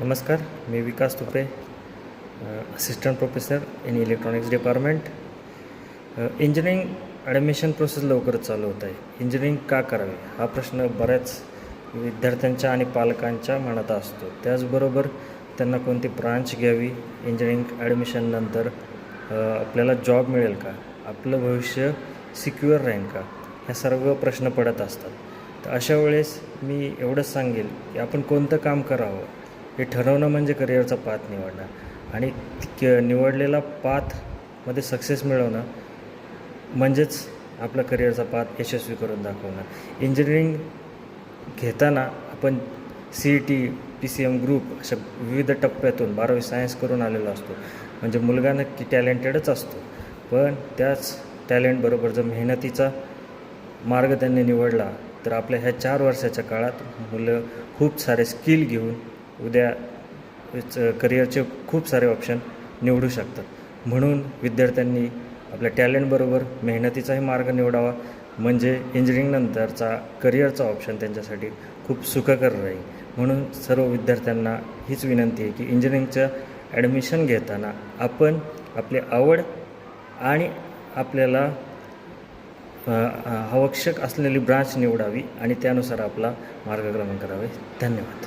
नमस्कार मी Vikas Tupe assistant professor in electronics department engineering admission process लवकरच चालू होत आहे. इंजिनिअरिंग का करावे? हा प्रश्न बऱ्याच विद्यार्थ्यांच्या आणि पालकांच्या मनात असतो. त्याचबरोबर त्यांना कोणती ब्रांच घ्यावी? इंजिनिअरिंग ॲडमिशननंतर आपल्याला जॉब मिळेल का? आपलं भविष्य सिक्युअर राहील का? ह्या सर्व प्रश्न पडत असतात. तर अशा वेळेस मी एवढंच सांगेल की आपण कोणतं काम करावं? हे ठरवणं म्हणजे करिअरचा पाथ निवडणं. आणि क- निवडलेला पाथमध्ये सक्सेस मिळवणं म्हणजेच आपला करिअरचा पाथ यशस्वी करून दाखवणं. इंजिनिअरिंग घेताना आपण C E T P C M group अशा विविध टप्प्यातून बारावी सायन्स करून आलेलो असतो. म्हणजे मुलगा नक्की टॅलेंटेडच असतो. पण त्याच टॅलेंटबरोबर जर मेहनतीचा मार्ग त्यांनी निवडला तर आपल्या ह्या चार वर्षाच्या काळात मुलं खूप सारे स्किल घेऊन उद्या करिअरचे खूप सारे ऑप्शन निवडू शकतात. म्हणून विद्यार्थ्यांनी आपल्या टॅलेंटबरोबर मेहनतीचाही मार्ग निवडावा. म्हणजे इंजिनिअरिंगनंतरचा करिअरचा ऑप्शन त्यांच्यासाठी खूप सुखकर राहील. म्हणून सर्व विद्यार्थ्यांना हीच विनंती आहे की इंजिनिअरिंगचं ॲडमिशन घेताना आपण आपली आवड आणि आपल्याला आवश्यक असलेली ब्रांच निवडावी आणि त्यानुसार आपला मार्गक्रमण करावे. धन्यवाद.